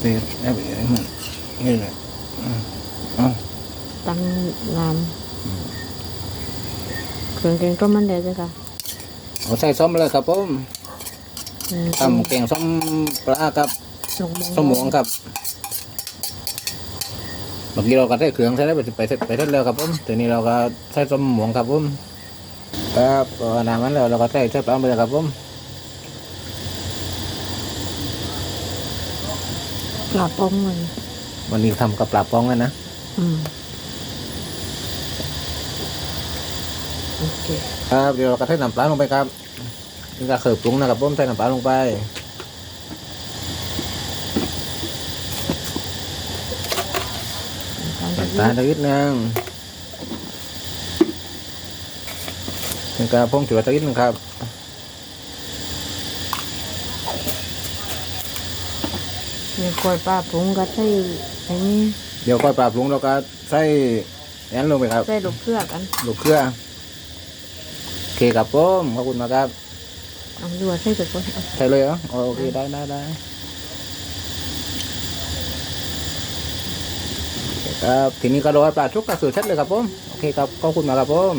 เด็ดได้ไปเลยมันนี่เลยอืมเอาตั้งน้ำเครื่องแกงต้มมันเด็ดจ้ะค่ะเอาใส่ส้มเลยครับผมอืมตำแกงส้มปลากับสมส้มหมวงครับเมื่อกี้เราก็ใส่เครื่องใส่ได้ไปไปไปเสร็จแล้วครับผมทีนี้เราก็ใส่ส้มหมวงครับผมครับพอน้ำมันแล้วเราก็ใส่ใส่ปลาไปเลยครับผม ปลาป้องมันวันนี้ทำกับปลาปองกันนะอืมโอเคครับเดี๋ยวเราก็ใส่น้ำปลาลงไปครับนี่ก็เขือปรุงนะครับผมใส่น้ำปลาลงไปน้ำตาลนิดนึงนี่ก็พงจุดนิดนึงครับ มีกล้วยปลาปรุงก็ใส่อันนี้เดี๋ยวก็ปลาปรุงเราก็ใส่นั้นลงไปครับใส่ลูกเพือกกันลูกเครือโอเคครับผมขอบคุณมากครับเอาดูว่าใส่ตัวก่อนเอาใส่เลยเหรออ๋อโอเคได้ได้ได้โอเคครับทีนี้ก็รอให้ปลาชุกกระสือเสร็จเลยครับผมโอเคครับขอบคุณมากครับผม